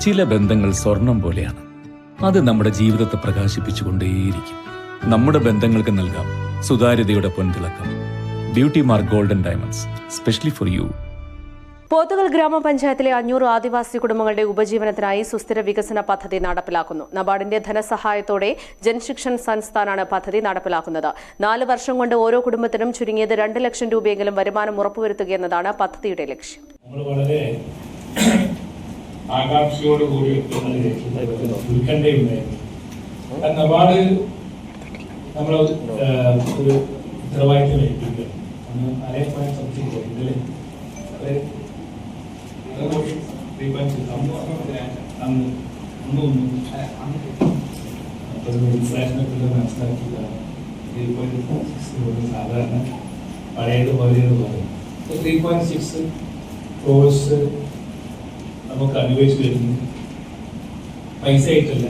ചില ബന്ധങ്ങൾ സ്വർണം പോലെയാണ്. അത് നമ്മുടെ ജീവിതത്തെ പ്രകാശിപ്പിച്ചുകൊണ്ടേയിരിക്കും. നമ്മുടെ ബന്ധങ്ങൾക്ക് നൽകാം സുതാര്യതയുടെ പൊൻതിളക്കം. Beauty mark golden diamonds specially for you Pothukal ഗ്രാമപഞ്ചായത്തിലെ അഞ്ഞൂറ് ആദിവാസി കുടുംബങ്ങളുടെ ഉപജീവനത്തിനായി സുസ്ഥിര വികസന പദ്ധതി നടപ്പിലാക്കുന്നു. നബാർഡിന്റെ ധനസഹായത്തോടെ ജൻശിക്ഷൻ സംസ്ഥാനാണ് പദ്ധതി നടപ്പിലാക്കുന്നത്. നാല് വർഷം കൊണ്ട് ഓരോ കുടുംബത്തിനും ചുരുങ്ങിയത് രണ്ട് ലക്ഷം രൂപയെങ്കിലും വരുമാനം ഉറപ്പുവരുത്തുക എന്നതാണ് പദ്ധതിയുടെ ലക്ഷ്യം. നമ്മൾ വളരെ ആകാംക്ഷയോട് കൂടി വെക്കുന്നത് ഉത്കണ്ഠയുണ്ടായിരുന്നു കാരണം നബാർഡ് നമ്മൾ ഒരു ഉത്തരവാദിത്തം ഏൽപ്പിക്കുക. അന്ന് അരേ പോയിന്റ് സംതിങ് പോയി ഇതല്ലേ അത് അത് three point six. അന്ന് അന്ന് ഒന്നും അപ്പോൾ ഇൻഫ്ലേഷനൊക്കെ മനസ്സിലാക്കിയതാണ് ത്രീ പോയിന്റ് സിക്സ് സാധാരണ പഴയത് പോലെ പറയും. ത്രീ പോയിന്റ് സിക്സ് കോഴ്സ് നമുക്ക് അനുഭവിച്ചു വരുന്നു പൈസ ആയിട്ടല്ല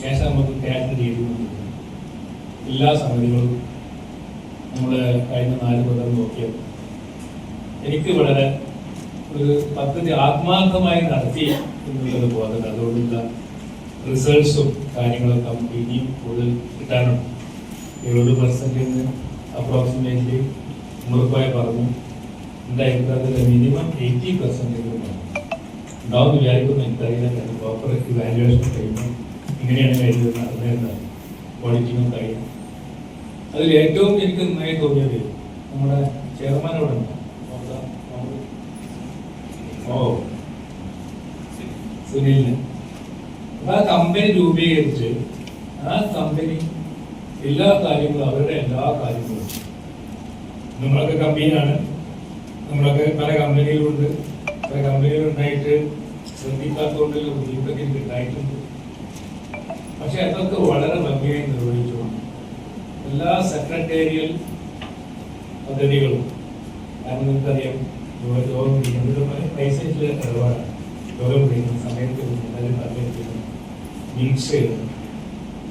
ക്യാഷ് നമുക്ക് ക്യാഷിന് രീതി എല്ലാ സംഗതികളും നമ്മുടെ കഴിഞ്ഞ നാല് കൊല്ലം നോക്കിയത്. എനിക്ക് വളരെ ഒരു പദ്ധതി ആത്മാർത്ഥമായി നടത്തി എന്നുള്ളത് ബോധം അതുകൊണ്ടുള്ള റിസൾട്ട്സും കാര്യങ്ങളൊക്കെ നമുക്ക് ഇനിയും കൂടുതൽ കിട്ടാനുണ്ട്. എഴുപത് പെർസെന്റിൽ നിന്ന് അപ്രോക്സിമേറ്റ്ലി ഉമ്മർപ്പായ പറഞ്ഞു. എന്റെ അഭിപ്രായത്തിൽ മിനിമം എയ്റ്റി പെർസെന്റെങ്കിലും ഉണ്ടാവും വിചാരിക്കുന്നു. എനിക്കറിയില്ല. ഞാൻ പ്രോപ്പർ ഇവാലുവേഷൻ കഴിയുന്നു ഇങ്ങനെയാണ് കഴിഞ്ഞത് അറിഞ്ഞിരുന്നത് ഓഡിറ്റിങ്ങും കഴിയും അതിൽ ഏറ്റവും എനിക്ക് നന്നായി തോന്നിയത് നമ്മുടെ നോക്കാം, ഓ സുനിലിന്. ആ കമ്പനി രൂപീകരിച്ച് ആ കമ്പനി എല്ലാ കാര്യങ്ങളും അവരുടെ എല്ലാ കാര്യങ്ങളും. നമ്മളൊക്കെ കമ്പനിയാണ് നമ്മളൊക്കെ പല കമ്പനികളുണ്ട് പല കമ്പനികളുണ്ടായിട്ട് ശ്രദ്ധിക്കാത്തതുകൊണ്ടുള്ള ബുദ്ധിമുട്ടൊക്കെ എനിക്ക് ഉണ്ടായിട്ടുണ്ട്. പക്ഷെ അതൊക്കെ വളരെ ഭംഗിയായി നിർവഹിച്ചു എല്ലാ സെക്രട്ടേറിയൽ പദ്ധതികളും കാരണം നിങ്ങൾക്കറിയാം ലോകം യോഗം വിളിക്കുന്നത് പൈസ ഇടപാടാണ്. ലോകം പിടിക്കുന്ന സമയത്ത് എല്ലാവരും പങ്കെടുക്കുന്നു മിക്സ് ചെയ്ത്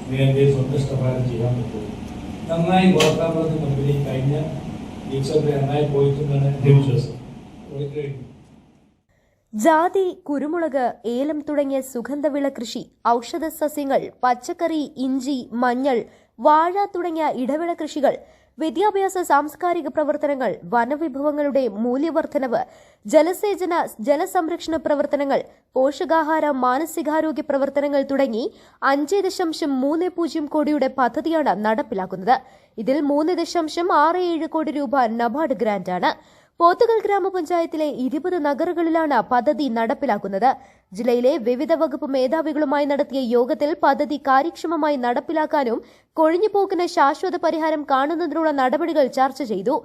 നേരത്തെ സ്വന്തം ഇഷ്ടപ്രകാരം ചെയ്യാൻ പറ്റുള്ളൂ നന്നായി പറഞ്ഞ കമ്പനി കഴിഞ്ഞ ദിവസമൊക്കെ നന്നായി പോയിട്ടുണ്ടെന്നാണ് എന്റെ വിശ്വാസം. ഒരു ജാതി കുരുമുളക് ഏലം തുടങ്ങിയ സുഗന്ധവിള കൃഷി ഔഷധ സസ്യങ്ങൾ പച്ചക്കറി ഇഞ്ചി മഞ്ഞൾ വാഴ തുടങ്ങിയ ഇടവിള കൃഷികൾ വിദ്യാഭ്യാസ സാംസ്കാരിക പ്രവർത്തനങ്ങൾ വനവിഭവങ്ങളുടെ മൂല്യവർദ്ധനവ് ജലസേചന ജലസംരക്ഷണ പ്രവർത്തനങ്ങൾ പോഷകാഹാര മാനസികാരോഗ്യ പ്രവർത്തനങ്ങൾ തുടങ്ങി അഞ്ച് ദശാംശം മൂന്ന് പൂജ്യം കോടിയുടെ പദ്ധതിയാണ് നടപ്പിലാക്കുന്നത്. ഇതിൽ മൂന്ന് ദശാംശം ആറ് ഏഴ് കോടി രൂപ നബാർഡ് ഗ്രാന്റാണ്. പോത്തുകൽ ഗ്രാമപഞ്ചായത്തിലെ ഇരുപത് നഗറുകളിലാണ് പദ്ധതി നടപ്പിലാക്കുന്നത്. ജില്ലയിലെ വിവിധ വകുപ്പ് മേധാവികളുമായി നടത്തിയ യോഗത്തിൽ പദ്ധതി കാര്യക്ഷമമായി നടപ്പിലാക്കാനും കൊഴിഞ്ഞുപോക്കിന് ശാശ്വത പരിഹാരം കാണുന്നതിനുള്ള നടപടികൾ ചർച്ച ചെയ്തു.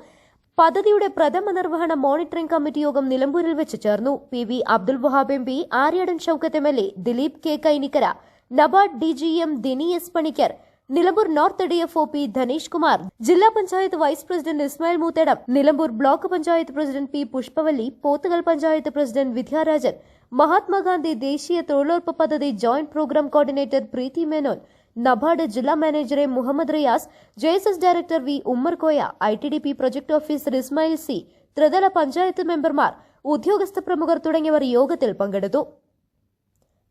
പദ്ധതിയുടെ പ്രഥമ നിർവഹണ മോണിറ്ററിംഗ് കമ്മിറ്റി യോഗം നിലമ്പൂരിൽ വെച്ച് ചേർന്നു. P V Abdul Wahab M P Aryadan Shoukath M L A Dileep K Kainikkara NABARD D G M Dini S Panicker Nilambur north D F O P Dhanish Kumar ജില്ലാ panchayat vice president Ismail Moothedam Nilambur block panchayat president P Pushpavalli Pothukal panchayat president Vidyarajan Mahatma Gandhi ദേശീയ തൊഴിലുറപ്പ് പദ്ധതി joint programme coordinator Preethi Menon NABARD ജില്ലാ മാനേജറെ Muhammad Riyas J S S director V Ummerkoya I T D P project officer Ismail C ത്രിതല പഞ്ചായത്ത് മെമ്പർമാർ ഉദ്യോഗസ്ഥ പ്രമുഖർ തുടങ്ങിയവർ യോഗത്തിൽ പങ്കെടുത്തു.